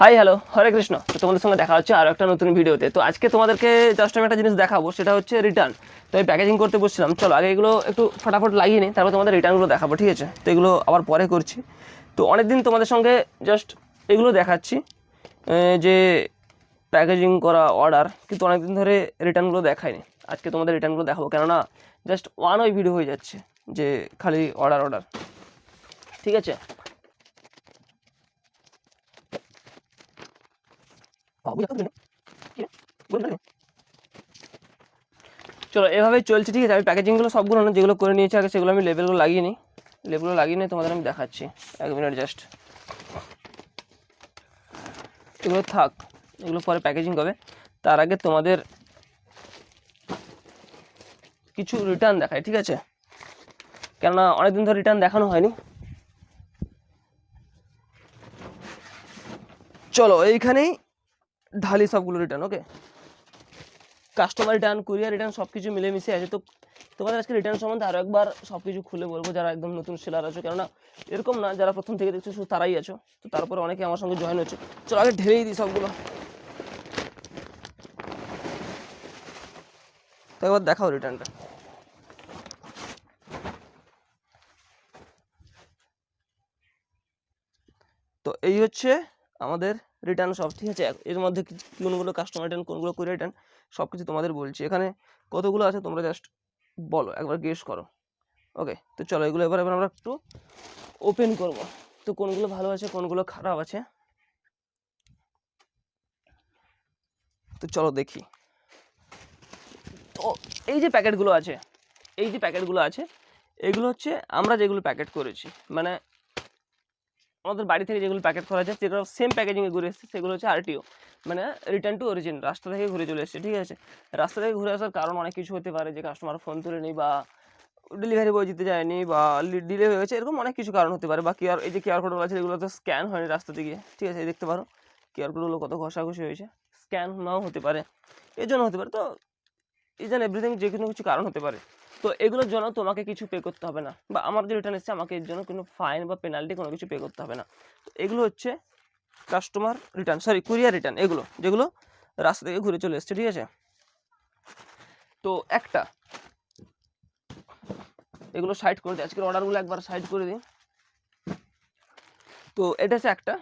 Hi hello হরে কৃষ্ণ তো তোমাদের সঙ্গে দেখা হচ্ছে আরও একটা নতুন ভিডিওতে। তো আজকে তোমাদেরকে জাস্ট আমি একটা জিনিস দেখাবো, সেটা হচ্ছে রিটার্ন তো আমি প্যাকেজিং করতে বসছিলাম। চলো, আগে এগুলো একটু ফটাফট লাগিয়ে নিই, তারপর তোমাদের রিটার্নগুলো দেখাবো, ঠিক আছে? তো এগুলো আবার পরে করছি। তো অনেকদিন তোমাদের সঙ্গে জাস্ট এগুলো দেখাচ্ছি যে প্যাকেজিং করা অর্ডার কিন্তু অনেকদিন ধরে রিটার্নগুলো দেখায়নি আজকে তোমাদের রিটার্নগুলো দেখাবো, কেননা জাস্ট ওয়ান ওই ভিডিও হয়ে যাচ্ছে, যে খালি অর্ডার অর্ডার ঠিক আছে? চলো এভাবে চলছে, ঠিক আছে? আমি প্যাকেজিংগুলো সবগুলো না যেগুলো করে নিয়েছি, আগে সেগুলো আমি লেবেলগুলো লাগিয়ে নিই। লেবেলগুলো লাগিয়ে নিয়ে তোমাদের আমি দেখাচ্ছি। এক মিনিট জাস্ট এগুলো থাক, এগুলো পরে প্যাকেজিং হবে। তার আগে তোমাদের কিছু রিটার্ন দেখায় ঠিক আছে? কেননা অনেকদিন ধরে রিটার্ন দেখানো হয়নি। চলো, এইখানেই ঢালি সবগুলো return okay customer return courier return সব কিছু মিলেমিশে আছে। তো তোমাদের আজকে রিটার্ন সম্বন্ধে আরও একবার সব কিছু খুলে বলব, যারা একদম নতুন সেলার আছো। কেননা এরকম না, যারা প্রথম থেকে দেখছ, শুধু তারাই আছো। তো তারপরে অনেকে আমার সঙ্গে জয়েন হচ্ছে। চলো আগে ঢেলেই দিই সবগুলো। তো একবার দেখাও রিটার্নটা তো এই হচ্ছে আমাদের রিটার্ন সব, ঠিক আছে? এর মধ্যে কোনগুলো কাস্টমার রিটার্ন কোনগুলো কুরিয়ার রিটার্ন সব কিছু তোমাদের বলছি। এখানে কতগুলো আছে তোমরা জাস্ট বলো, একবার গেস করো। ওকে তো চলো এগুলো এবার এবার আমরা একটু ওপেন করব। তো কোনগুলো ভালো আছে, কোনগুলো খারাপ আছে? তো চলো দেখি। তো এই যে প্যাকেটগুলো আছে, এই যে প্যাকেটগুলো আছে, এগুলো হচ্ছে আমরা যেগুলো প্যাকেট করেছি মানে আমাদের বাড়ি থেকে যেগুলো প্যাকেট করা যায়, যেগুলো সেম প্যাকেজিংয়ে ঘুরে এসেছে, সেগুলো হচ্ছে আরটিও মানে রিটার্ন টু অরিজিন রাস্তা থেকে ঘুরে চলে এসেছে, ঠিক আছে? রাস্তা থেকে ঘুরে আসার কারণ অনেক কিছু হতে পারে, যে কাস্টমার ফোন তুলেনি বা ডেলিভারি বয় দিতে যায়নি বা ডিলে হয়ে গেছে, এরকম অনেক কিছু কারণ হতে পারে, বা কিউআর এই যে কিউআর কোডগুলো আছে, এগুলো তো স্ক্যান হয়নি রাস্তা থেকে, ঠিক আছে? এই দেখতে পারো কিউআর কোডগুলো কত ঘষাঘষি হয়েছে স্ক্যান নাও হতে পারে, এর জন্য হতে পারে, তো ইজ অ্যান্ড এভরিথিং যে কোনো কিছু কারণ হতে পারে। তো এগুলোর জন্য তোমাকে কিছু পে করতে হবে না। বা আমার যে রিটার্ন এসেছে, আমাকে এর জন্য কোনো ফাইন বা পেনাল্টি কোনো কিছু পে করতে হবে না। তো এগুলো হচ্ছে customer return sorry courier return এগুলো, যেগুলো রাস্তা থেকে ঘুরে চলে এসছে, ঠিক আছে? তো একটা, এগুলো সাইড করে দিই। আজকের অর্ডারগুলো একবার সাইড করে দিই। তো এটা হচ্ছে একটা,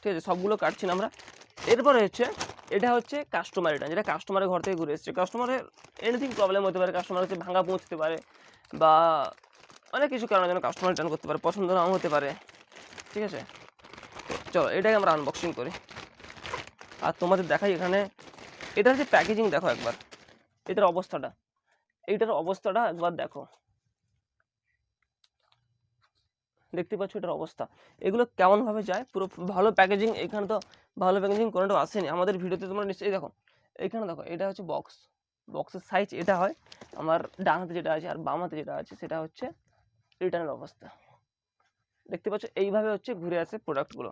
ঠিক আছে? সবগুলো কাটছি না আমরা। এরপরে হচ্ছে, এটা হচ্ছে কাস্টমার রিটার্ন যেটা কাস্টমারের ঘর থেকে ঘুরে এসছে। কাস্টমারের এনিথিং প্রবলেম হতে পারে কাস্টমার হচ্ছে ভাঙা পৌঁছতে পারে বা অনেক কিছু কারণের যেন কাস্টমার রিটার্ন করতে পারে, পছন্দ নাও হতে পারে, ঠিক আছে? তো চলো এটাকে আমরা আনবক্সিং করি। আর তোমাদের দেখাই এখানে, এটা হচ্ছে প্যাকেজিং দেখো একবার, এটার অবস্থাটা এইটার অবস্থাটা একবার দেখো। দেখতে পাচ্ছ এটার অবস্থা। এগুলো কেমনভাবে যায়? পুরো ভালো প্যাকেজিং এখানে তো ভালো প্যাকেজিং কোনোটাও আসেনি। আমাদের ভিডিওতে তোমরা নিশ্চয়ই দেখো। এখানে দেখো, এটা হচ্ছে বক্স বক্সের সাইজ এটা হয়, আমার ডান হাতে যেটা আছে আর বাম হাতে যেটা আছে সেটা হচ্ছে রিটার্নের অবস্থা। দেখতে পাচ্ছ, এইভাবে হচ্ছে ঘুরে আসে প্রোডাক্টগুলো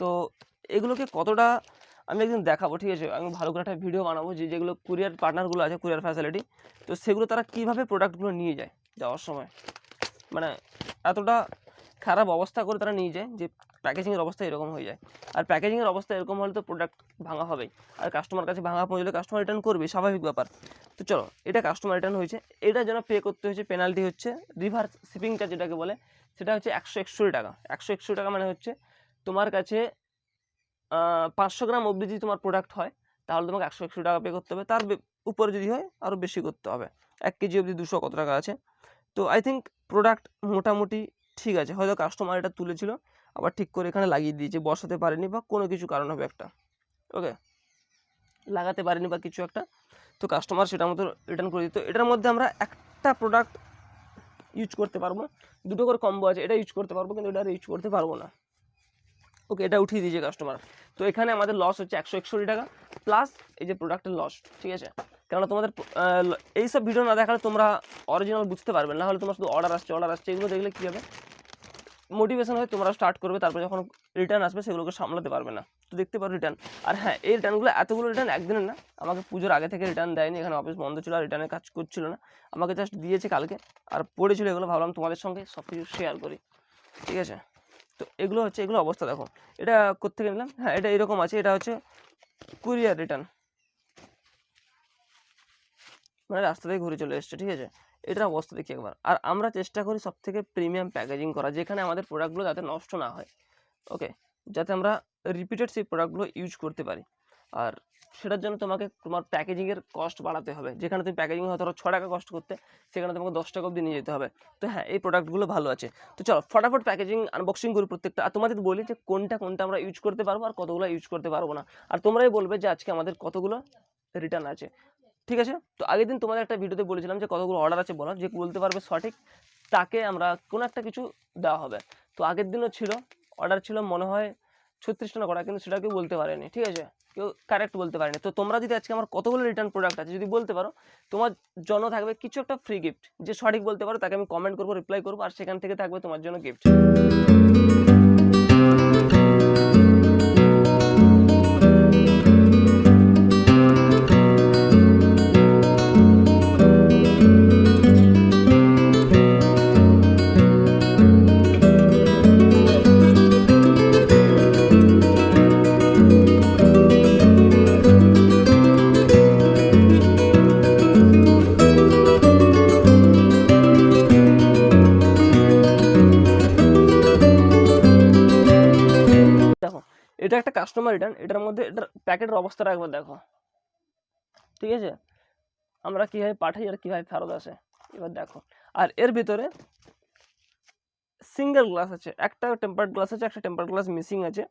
তো এগুলোকে কতটা আমি একদিন দেখাবো, ঠিক আছে? আমি ভালো করে একটা ভিডিও বানাবো যে যেগুলো কুরিয়ার পার্টনারগুলো আছে কুরিয়ার ফ্যাসিলিটি তো সেগুলো তারা কীভাবে প্রোডাক্টগুলো নিয়ে যায় যাওয়ার সময়? মানে এতটা খারাপ অবস্থা করে তারা নিয়ে যায় যে প্যাকেজিংয়ের অবস্থা এরকম হয়ে যায়। আর প্যাকেজিংয়ের অবস্থা এরকম হলে তো প্রোডাক্ট ভাঙা হবেই। আর কাস্টমার কাছে ভাঙা পৌঁছলে কাস্টমার রিটার্ন করবে, স্বাভাবিক ব্যাপার। তো চলো, এটা কাস্টমার রিটার্ন হয়েছে। এটা যেন পে করতে হয়েছে পেনাল্টি হচ্ছে। রিভার্স শিপিং চার্জ যেটাকে বলে, সেটা হচ্ছে একশো একষট্টি টাকা। একশো একষট্টি টাকা মানে হচ্ছে তোমার কাছে পাঁচশো গ্রাম অবধি যদি তোমার প্রোডাক্ট হয়, তাহলে তোমাকে একশো একশো টাকা পে করতে হবে। তার উপরে যদি হয় আরও বেশি করতে হবে। এক কেজি অবধি দুশো কত টাকা আছে? তো আই থিঙ্ক প্রোডাক্ট মোটামুটি ঠিক আছে। হয়তো কাস্টমার এটা তুলেছিল। আবার ঠিক করে এখানে লাগিয়ে দিয়েছে, বসাতে পারেনি বা কোনো কিছু কারণ হবে একটা। ওকে লাগাতে পারেনি বা কিছু একটা। তো কাস্টমার সেটার মতো রিটার্ন করে দিত। এটার মধ্যে আমরা একটা প্রোডাক্ট ইউজ করতে পারব। দুটো করে কম্বো আছে, এটা ইউজ করতে পারব, কিন্তু এটা ইউজ করতে পারব না। ওকে এটা উঠিয়ে দিয়েছে কাস্টমার তো এখানে আমাদের লস হচ্ছে একশো একষট্টি টাকা প্লাস এই যে প্রোডাক্টের লস ঠিক আছে? কেননা তোমাদের এই সব ভিডিও না দেখালে তোমরা অরিজিনাল বুঝতে পারবে না। হলে তোমার শুধু অর্ডার আসছে অর্ডার আসছে, এগুলো দেখলে কী হবে? মোটিভেশন হয় তোমরা স্টার্ট করবে, তারপরে যখন রিটার্ন আসবে সেগুলোকে সামলাতে পারবে না। তো দেখতে পারো রিটার্ন আর হ্যাঁ এই রিটার্নগুলো এতগুলো রিটার্ন একদিনের না। আমাকে পুজোর আগে থেকে রিটার্ন দেয়নি, এখানে অফিস বন্ধ ছিল, আর রিটার্নের কাজ করছিল না। আমাকে জাস্ট দিয়েছে কালকে, আর পড়েছিল এগুলো, ভাবলাম তোমাদের সঙ্গে সব কিছু শেয়ার করি। ঠিক আছে? তো এগুলো হচ্ছে, এগুলো অবস্থা দেখো। এটা কোথেকে নিলাম? হ্যাঁ এটা এরকম আছে, এটা হচ্ছে কুরিয়ার রিটার্ন মানে রাস্তা ঘুরে চলে এসছে, ঠিক আছে? এটার অবস্থা দেখি একবার। আর আমরা চেষ্টা করি সব থেকে প্রিমিয়াম প্যাকেজিং করা যেখানে আমাদের প্রোডাক্টগুলো যাতে নষ্ট না হয়। ওকে যাতে আমরা রিপিটেড সেই প্রোডাক্টগুলো ইউজ করতে পারি। আর সেটার জন্য তোমাকে তোমার প্যাকেজিংয়ের কস্ট বাড়াতে হবে। যেখানে তুমি প্যাকেজিং হয়তো ধরো ছ টাকা কষ্ট করতে, সেখানে তোমাকে দশ টাকা অবধি নিয়ে যেতে হবে। তো হ্যাঁ এই প্রোডাক্টগুলো ভালো আছে। তো চলো, ফটাফট প্যাকেজিং আনবক্সিং করি প্রত্যেকটা। আর তোমাদের বলি যে কোনটা কোনটা আমরা ইউজ করতে পারব আর কতগুলো ইউজ করতে পারব না। আর তোমরাই বলবে যে আজকে আমাদের কতগুলো রিটার্ন আছে। ঠিক আছে? তো আগের দিন তোমাদের একটা ভিডিওতে বলেছিলাম যে কতগুলো অর্ডার আছে বলো, যে বলতে পারবে সঠিক, তাকে আমরা কোনো একটা কিছু দেওয়া হবে। তো আগের দিনও ছিল অর্ডার ছিল মনে হয় ছত্রিশটা না করা, কিন্তু সেটা কেউ বলতে পারেনি, ঠিক আছে? কেউ কারেক্ট বলতে পারেনি। তো তোমরা যদি আজকে আমার কতগুলো রিটার্ন প্রোডাক্ট আছে যদি বলতে পারো, তোমার জন্য থাকবে কিছু একটা ফ্রি গিফট যে সঠিক বলতে পারো তাকে আমি কমেন্ট করব রিপ্লাই করব, আর সেখান থেকে থাকবে তোমার জন্য গিফট এটা একটা কাস্টমার রিটার্ন এটার মধ্যে এটার প্যাকেটের অবস্থাটা একবার দেখো। ঠিক আছে? আমরা কীভাবে পাঠাই আর কীভাবে ফেরত আসে? এবার দেখো। আর এর ভিতরে সিঙ্গেল গ্লাস আছে, একটা টেম্পার্ড গ্লাস আছে, একটা টেম্পার্ড গ্লাস মিসিং আছে।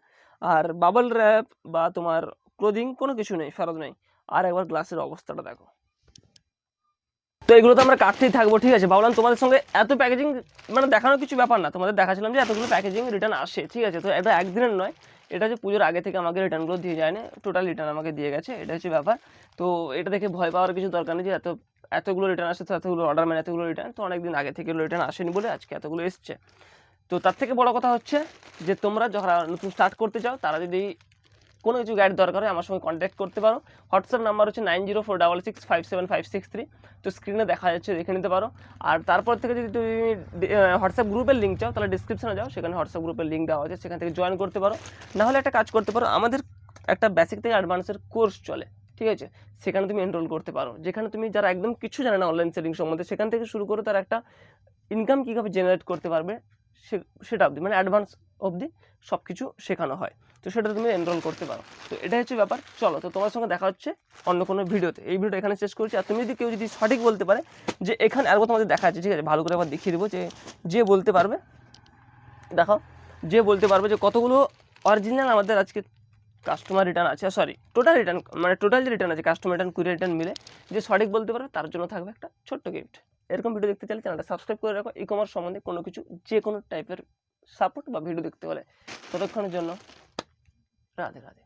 আর বাবল র্যাপ বা তোমার ক্লোদিং কোনো কিছু নেই, ফেরত নেই। আর একবার গ্লাসের অবস্থাটা দেখো। তো এগুলো তো আমরা কাটতেই থাকব, ঠিক আছে? ভাবলাম তোমাদের সঙ্গে এত প্যাকেজিং মানে দেখানোর কিছু ব্যাপার না। তোমাদের দেখাছিলাম যে এতগুলো প্যাকেজিং রিটার্ন আসে, ঠিক আছে? তো এটা একদিনের নয়। এটা হচ্ছে পুজোর আগে থেকে আমাকে রিটার্নগুলো দিয়ে যায় না টোটাল রিটার্ন আমাকে দিয়ে গেছে, এটা হচ্ছে ব্যাপার। তো এটা দেখে ভয় পাওয়ার কিছু দরকার নেই যে এত, এতগুলো রিটার্ন আসে তো এতগুলো অর্ডার মানে এতগুলো রিটার্ন তো অনেকদিন আগে থেকে রিটার্ন আসেনি বলে আজকে এতগুলো এসছে। তো তার থেকে বড় কথা হচ্ছে যে তোমরা যখন নতুন স্টার্ট করতে চাও, তারা যদি কোনো কিছু গাইড দরকার হয় আমার সঙ্গে কন্ট্যাক্ট করতে পারো। হোয়াটসঅ্যাপ নাম্বার হচ্ছে nine zero four double six five seven five six three তো স্ক্রিনে দেখা যাচ্ছে, দেখে নিতে পারো। আর তারপর থেকে যদি তুমি হোয়াটসঅ্যাপ গ্রুপের লিঙ্ক চাও, তাহলে ডিসক্রিপশনে যাও। সেখানে হোয়াটসঅ্যাপ গ্রুপের লিঙ্ক দেওয়া আছে, সেখান থেকে জয়েন করতে পারো। নাহলে একটা কাজ করতে পারো, আমাদের একটা বেসিক থেকে অ্যাডভান্সের কোর্স চলে। ঠিক আছে? সেখানে তুমি এনরোল করতে পারো। যেখানে তুমি যারা একদম কিছু জানে না অনলাইন সেলিং সম্বন্ধে, সেখান থেকে শুরু করে তার একটা ইনকাম কীভাবে জেনারেট করতে পারবে সেটা অবধি মানে অ্যাডভান্স অবধি সব কিছু শেখানো হয়। তো সেটা তুমি এনরোল করতে পারো। তো এটাই হচ্ছে ব্যাপার। চলো, তো তোমার সঙ্গে দেখা হচ্ছে অন্য কোনো ভিডিওতে। এই ভিডিওটা এখানে শেষ করছি। আর তুমি যদি কেউ যদি সঠিক বলতে পারে যে এখানে আরও তোমাদের দেখা যাচ্ছে ঠিক আছে? ভালো করে আবার দেখিয়ে দেবো যে যে বলতে পারবে। দেখো যে বলতে পারবে যে কতগুলো অরিজিনাল আমাদের আজকে কাস্টমার রিটার্ন আছে। সরি টোটাল রিটার্ন মানে টোটাল যে রিটার্ন আছে কাস্টমার রিটার্ন কুড়ি রিটার্ন মিলে, যে সঠিক বলতে পারবে তার জন্য থাকবে একটা ছোট্ট গিফট এরকম ভিডিও দেখতে চাইলে চ্যানেলটা সাবস্ক্রাইব করে রাখো। ই কমার্স সম্বন্ধে কোনো কিছু যে কোনো টাইপের সাপোর্ট বা ভিডিও দেখতে হলে। ততক্ষণের জন্য राधे राधे।